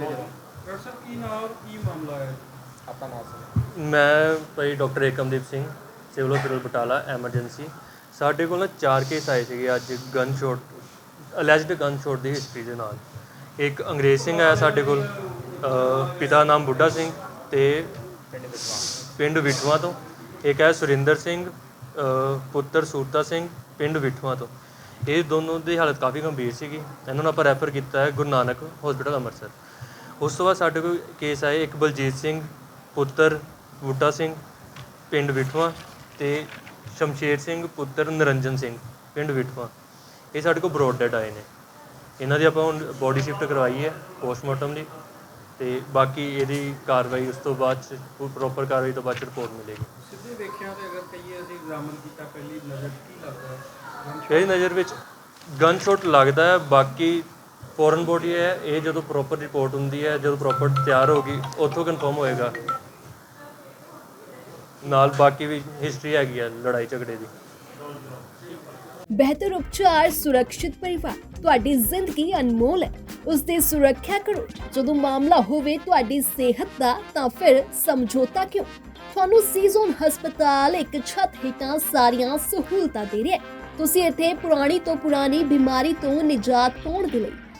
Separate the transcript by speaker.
Speaker 1: Doctor ਸਾਹਿਬ ਕੀ
Speaker 2: ਮੈਂ ਭਾਈ doctor Ekamdeep Singh civil hospital Batala emergency. ਸਾਡੇ ਕੋਲ ਚਾਰ ਕੇਸ ਆਏ ਸੀਗੇ ਅੱਜ gun shot alleged gun shot ਦੀ ਹਿਸਟਰੀ ਦੇ ਨਾਲ। ਇੱਕ ਅੰਗਰੇਜ਼ ਸਿੰਘ ਆਇਆ ਸਾਡੇ ਕੋਲ ਪਿਤਾ ਨਾਮ ਬੁੱਢਾ ਸਿੰਘ ਤੇ ਪਿੰਡ ਵਿਠਵਾ ਤੋਂ। ਇੱਕ ਹੈ ਸੁਰਿੰਦਰ ਸਿੰਘ ਪੁੱਤਰ ਸੂਰਤਾ ਸਿੰਘ ਪਿੰਡ ਵਿਠਵਾ ਤੋਂ। ਇਹ ਦੋਨੋਂ ਦੀ ਹਾਲਤ ਕਾਫੀ ਗੰਭੀਰ ਸੀਗੀ। ਇਹਨਾਂ ਨੂੰ ਆਪਾਂ ਰੈਫਰ ਕੀਤਾ ਹੈ ਗੁਰੂ ਨਾਨਕ ਹਸਪੀਟਲ ਅੰਮ੍ਰਿਤਸਰ। ਉਸ ਤੋਂ ਬਾਅਦ ਸਾਡੇ ਕੋਲ ਕੇਸ ਆਏ ਇੱਕ ਬਲਜੀਤ ਸਿੰਘ ਪੁੱਤਰ ਬੂਟਾ ਸਿੰਘ ਪਿੰਡ ਵਿਠਵਾ ਤੇ ਸ਼ਮਸ਼ੇਰ ਸਿੰਘ ਪੁੱਤਰ ਨਰਿੰਜਨ ਸਿੰਘ ਪਿੰਡ ਵਿਠਵਾ ਇਹ ਸਾਡੇ ਕੋਲ ਬਰੋਡ ਡੈਡ ਆਏ ਨੇ। ਇਹਨਾਂ ਦੀ ਆਪਾਂ ਹੁਣ ਬੋਡੀ ਸ਼ਿਫਟ ਕਰਵਾਈ ਹੈ ਪੋਸਟਮਾਰਟਮ ਲਈ ਤੇ ਬਾਕੀ ਇਹਦੀ ਕਾਰਵਾਈ ਉਸ ਤੋਂ ਬਾਅਦ ਚ ਪ੍ਰੋਪਰ ਕਾਰਵਾਈ ਤੋਂ ਬਾਅਦ ਰਿਪੋਰਟ ਮਿਲੇਗੀ।
Speaker 1: ਸਿੱਧੇ ਵੇਖਿਆ ਤੇ ਅਗਰ ਕਹੀਏ ਅਸੀਂ ਐਗਜ਼ਾਮਨ ਕੀਤਾ ਪਹਿਲੀ ਨਜ਼ਰ ਕੀ ਲੱਗਦਾ? ਹੈ
Speaker 2: ਮੇਰੀ ਨਜ਼ਰ ਵਿੱਚ ਗਨ ਸ਼ਾਟ ਲੱਗਦਾ ਹੈ ਬਾਕੀ ਫੋਰਨ ਬੋਡੀ ਹੈ, ਇਹ ਜਦੋਂ ਪ੍ਰੋਪਰ ਰਿਪੋਰਟ ਹੁੰਦੀ ਹੈ, ਜਦੋਂ ਪ੍ਰੋਪਰ ਤਿਆਰ ਹੋਗੀ ਉੱਥੋਂ ਕਨਫਰਮ ਹੋਏਗਾ। ਨਾਲ ਬਾਕੀ ਵੀ ਹਿਸਟਰੀ ਹੈਗੀ ਹੈ ਲੜਾਈ ਝਗੜੇ ਦੀ।
Speaker 3: ਬਿਹਤਰ ਉਪਚਾਰ, ਸੁਰੱਖਿਅਤ ਪਰਿਵਾਰ, ਤੁਹਾਡੀ ਜ਼ਿੰਦਗੀ ਅਨਮੋਲ ਹੈ। ਉਸ ਦੀ ਸੁਰੱਖਿਆ ਕਰੋ। ਜਦੋਂ ਮਾਮਲਾ ਹੋਵੇ ਤੁਹਾਡੀ ਸਿਹਤ ਦਾ, ਤਾਂ ਫਿਰ ਸਮਝੌਤਾ ਕਿਉਂ? ਤੁਹਾਨੂੰ ਸੀਜ਼ਨ ਹਸਪਤਾਲ ਇੱਕ ਛੱਤ ਹੇਠਾਂ ਸਾਰੀਆਂ ਸਹੂਲਤਾਂ ਦੇ ਰਿਹਾ ਹੈ। ਤੁਸੀਂ ਇੱਥੇ ਪੁਰਾਣੀ ਤੋਂ ਪੁਰਾਣੀ ਬਿਮਾਰੀ ਤੋਂ ਨਿਜਾਤ ਪਾਉਣ ਦੇ ਲਈ